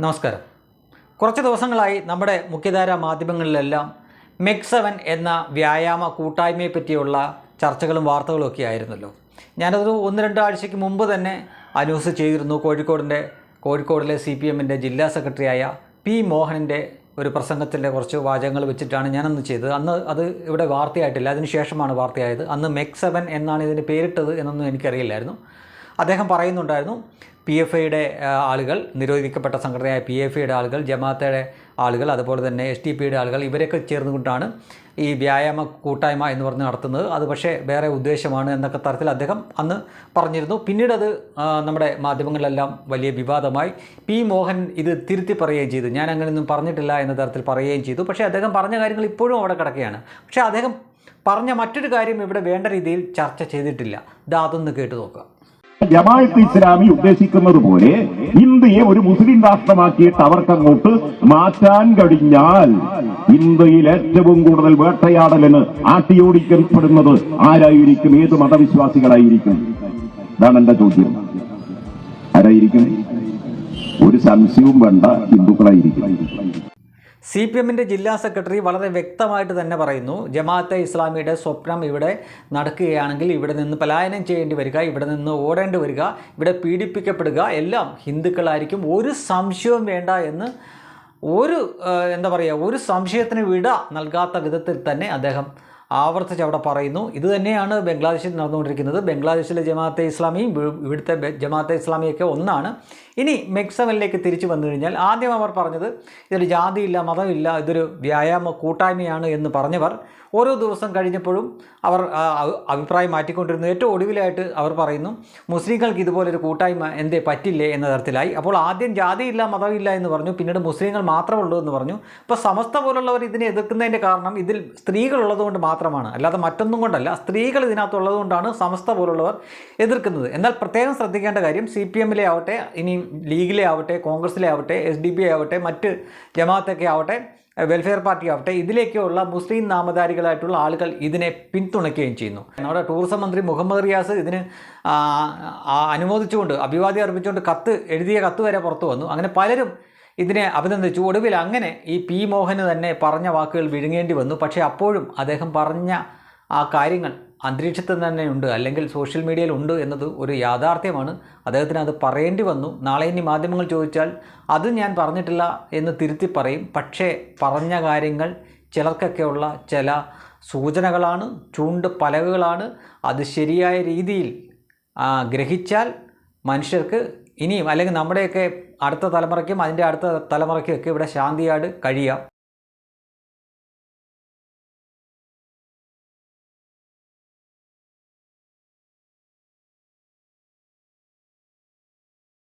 നമസ്കാരം. കുറച്ച് ദിവസങ്ങളായി നമ്മുടെ മുഖ്യധാരാ മാധ്യമങ്ങളിലെല്ലാം മെക് സെവൻ എന്ന വ്യായാമ കൂട്ടായ്മയെ പറ്റിയുള്ള ചർച്ചകളും വാർത്തകളും ഒക്കെ ആയിരുന്നല്ലോ. ഞാനത് ഒന്ന് രണ്ട് ആഴ്ചയ്ക്ക് മുമ്പ് തന്നെ അനൗൺസ് ചെയ്തിരുന്നു. കോഴിക്കോടിന്റെ കോഴിക്കോടിലെ സി പി എമ്മിന്റെ ജില്ലാ സെക്രട്ടറിയായ പി മോഹനന്റെ ഒരു പ്രസംഗത്തിന്റെ കുറച്ച് വാചകങ്ങൾ വെച്ചിട്ടാണ് ഞാനന്ന് ചെയ്തത്. അന്ന് അത് ഇവിടെ വാർത്തയായിട്ടില്ല. അതിനുശേഷമാണ് വാർത്തയായത്. അന്ന് മെക് സെവൻ എന്നാണ് ഇതിന് പേരിട്ടത് എന്നൊന്നും എനിക്കറിയില്ലായിരുന്നു. അദ്ദേഹം പറയുന്നുണ്ടായിരുന്നു പി എഫ് ഐയുടെ ആളുകൾ നിരോധിക്കപ്പെട്ട സംഘടനയായ പി എഫ് ഐയുടെ ആളുകൾ ജമാഅത്തയുടെ ആളുകൾ അതുപോലെ തന്നെ എസ് ടി പിയുടെ ആളുകൾ ഇവരൊക്കെ ചേർന്നുകൊണ്ടാണ് ഈ വ്യായാമ കൂട്ടായ്മ എന്ന് പറഞ്ഞ് നടത്തുന്നത്. അത് പക്ഷേ വേറെ ഉദ്ദേശമാണ് എന്നൊക്കെ തരത്തിൽ അദ്ദേഹം അന്ന് പറഞ്ഞിരുന്നു. പിന്നീട് അത് നമ്മുടെ മാധ്യമങ്ങളിലെല്ലാം വലിയ വിവാദമായി. പി മോഹൻ ഇത് തിരുത്തി പറയുകയും ചെയ്തു. ഞാൻ അങ്ങനെയൊന്നും പറഞ്ഞിട്ടില്ല എന്ന തരത്തിൽ പറയുകയും ചെയ്തു. പക്ഷേ അദ്ദേഹം പറഞ്ഞ കാര്യങ്ങൾ ഇപ്പോഴും അവിടെ കിടക്കുകയാണ്. പക്ഷേ അദ്ദേഹം പറഞ്ഞ മറ്റൊരു കാര്യം ഇവിടെ വേണ്ട രീതിയിൽ ചർച്ച ചെയ്തിട്ടില്ല. ഇതാതൊന്ന് കേട്ടു നോക്കുക. ജമായത്ത് ഇസ്ലാമി ഉദ്ദേശിക്കുന്നത് പോലെ ഇന്ത്യയെ ഒരു മുസ്ലിം രാഷ്ട്രമാക്കിയിട്ട് അവർക്ക് അങ്ങോട്ട് മാറ്റാൻ കഴിഞ്ഞാൽ ഇന്ത്യയിൽ ഏറ്റവും കൂടുതൽ വേട്ടയാടലിന് ആട്ടിയോടിക്കപ്പെടുന്നത് ആരായിരിക്കും? ഏത് മതവിശ്വാസികളായിരിക്കും? ഇതാണ് എന്റെ ചോദ്യം. ആരായിരിക്കും? ഒരു സംശയവും വേണ്ട ഹിന്ദുക്കളായിരിക്കും. സി പി എമ്മിന്റെ ജില്ലാ സെക്രട്ടറി വളരെ വ്യക്തമായിട്ട് തന്നെ പറയുന്നു ജമാഅത്തെ ഇസ്ലാമിയുടെ സ്വപ്നം ഇവിടെ നടക്കുകയാണെങ്കിൽ ഇവിടെ നിന്ന് പലായനം ചെയ്യേണ്ടി വരിക ഇവിടെ നിന്ന് ഓടേണ്ടി വരിക ഇവിടെ പീഡിപ്പിക്കപ്പെടുക എല്ലാം ഹിന്ദുക്കളായിരിക്കും. ഒരു സംശയവും വേണ്ട എന്ന് ഒരു എന്താ പറയുക ഒരു സംശയത്തിന് വിട നൽകാത്ത വിധത്തിൽ തന്നെ അദ്ദേഹം ആവർത്തിച്ച് അവിടെ പറയുന്നു. ഇത് തന്നെയാണ് ബംഗ്ലാദേശിൽ നടന്നുകൊണ്ടിരിക്കുന്നത്. ബംഗ്ലാദേശിലെ ജമാഅത്തെ ഇസ്ലാമിയും ഇവി- ഇവിടുത്തെ ജമാഅത്തെ ഇസ്ലാമിയൊക്കെ ഒന്നാണ്. ഇനി മെക്സവനിലേക്ക് തിരിച്ചു വന്നു കഴിഞ്ഞാൽ ആദ്യം അവർ പറഞ്ഞത് ഇതൊരു ജാതിയില്ല മതമില്ല ഇതൊരു വ്യായാമ കൂട്ടായ്മയാണ് എന്ന് പറഞ്ഞവർ ഓരോ ദിവസം കഴിഞ്ഞപ്പോഴും അവർ അഭിപ്രായം മാറ്റിക്കൊണ്ടിരുന്നു. ഏറ്റവും ഒടുവിലായിട്ട് അവർ പറയുന്നു മുസ്ലിങ്ങൾക്ക് ഇതുപോലൊരു കൂട്ടായ്മ എന്തേ പറ്റില്ലേ? എന്ന തരത്തിലായി. അപ്പോൾ ആദ്യം ജാതിയില്ല മതമില്ല എന്ന് പറഞ്ഞു. പിന്നീട് മുസ്ലിങ്ങൾ മാത്രമേ ഉള്ളൂ എന്ന് പറഞ്ഞു. ഇപ്പോൾ സമസ്ത പോലുള്ളവർ ഇതിനെ എതിർക്കുന്നതിന്റെ കാരണം ഇതിൽ സ്ത്രീകളുള്ളത് കൊണ്ട് മാത്രമാണ്. അല്ലാതെ മറ്റൊന്നും കൊണ്ടല്ല. സ്ത്രീകൾ ഇതിനകത്തുള്ളത് കൊണ്ടാണ് സമസ്ത പോലുള്ളവർ എതിർക്കുന്നത്. എന്നാൽ പ്രത്യേകം ശ്രദ്ധിക്കേണ്ട കാര്യം സി പി എമ്മിലെ ആവട്ടെ ഇനി ലീഗിലെ ആവട്ടെ കോൺഗ്രസിലെ ആവട്ടെ എസ് ഡി ബി ആവട്ടെ മറ്റ് ജമാഅത്തൊക്കെ ആവട്ടെ വെൽഫെയർ പാർട്ടി ആവട്ടെ ഇതിലേക്കുള്ള മുസ്ലിം നാമധാരികളായിട്ടുള്ള ആളുകൾ ഇതിനെ പിന്തുണയ്ക്കുകയും ചെയ്യുന്നു. നമ്മുടെ ടൂറിസം മന്ത്രി മുഹമ്മദ് റിയാസ് ഇതിന് അനുമോദിച്ചുകൊണ്ട് അഭിവാദ്യം അർപ്പിച്ചുകൊണ്ട് കത്ത് എഴുതിയ കത്ത് വരെ പുറത്തു വന്നു. അങ്ങനെ പലരും ഇതിനെ അഭിനന്ദിച്ചു ഒടുവിൽ അങ്ങനെ ഈ പി മോഹന് തന്നെ പറഞ്ഞ വാക്കുകൾ വിഴുങ്ങേണ്ടി വന്നു. പക്ഷേ അപ്പോഴും അദ്ദേഹം പറഞ്ഞ ആ കാര്യങ്ങൾ അന്തരീക്ഷത്തിൽ തന്നെ ഉണ്ട് അല്ലെങ്കിൽ സോഷ്യൽ മീഡിയയിൽ ഉണ്ട് എന്നത് ഒരു യാഥാർത്ഥ്യമാണ്. അദ്ദേഹത്തിന് അത് പറയേണ്ടി വന്നു. നാളെ ഇനി മാധ്യമങ്ങൾ ചോദിച്ചാൽ അത് ഞാൻ പറഞ്ഞിട്ടില്ല എന്ന് തിരുത്തി പറയും. പക്ഷേ പറഞ്ഞ കാര്യങ്ങൾ ചിലർക്കൊക്കെയുള്ള ചില സൂചനകളാണ് ചൂണ്ട് പലകകളാണ്. അത് ശരിയായ രീതിയിൽ ഗ്രഹിച്ചാൽ മനുഷ്യർക്ക് ഇനിയും അല്ലെങ്കിൽ നമ്മുടെയൊക്കെ അടുത്ത തലമുറയ്ക്കും അതിന്റെ അടുത്ത തലമുറയ്ക്കും ഒക്കെ ഇവിടെ ശാന്തിയാട് കഴിയാം.